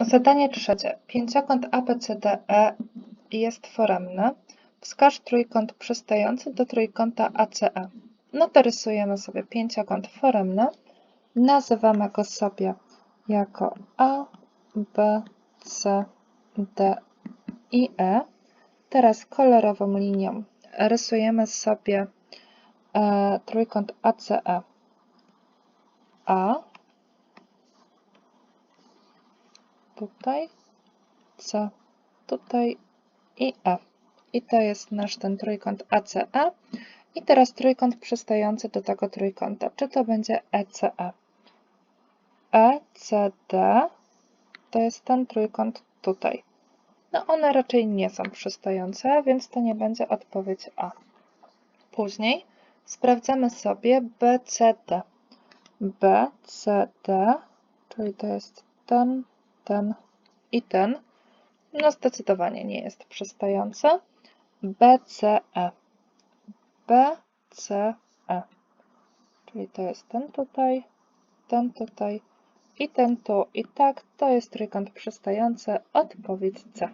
Zadanie trzecie. Pięciokąt ABCDE jest foremny. Wskaż trójkąt przystający do trójkąta ACE. No to rysujemy sobie pięciokąt foremny. Nazywamy go sobie jako A, B, C, D i E. Teraz kolorową linią rysujemy sobie e, trójkąt ACE. A, tutaj, C, tutaj i E. I to jest nasz ten trójkąt ACE. I teraz trójkąt przystający do tego trójkąta. Czy to będzie ECE? ECD to jest ten trójkąt tutaj. No one raczej nie są przystające, więc to nie będzie odpowiedź A. Później sprawdzamy sobie BCD. BCD, czyli to jest ten, ten i ten. No zdecydowanie nie jest przystający. BCE. BCE. Czyli to jest ten tutaj, ten tutaj i ten tu. I tak, to jest trójkąt przystający. Odpowiedź C.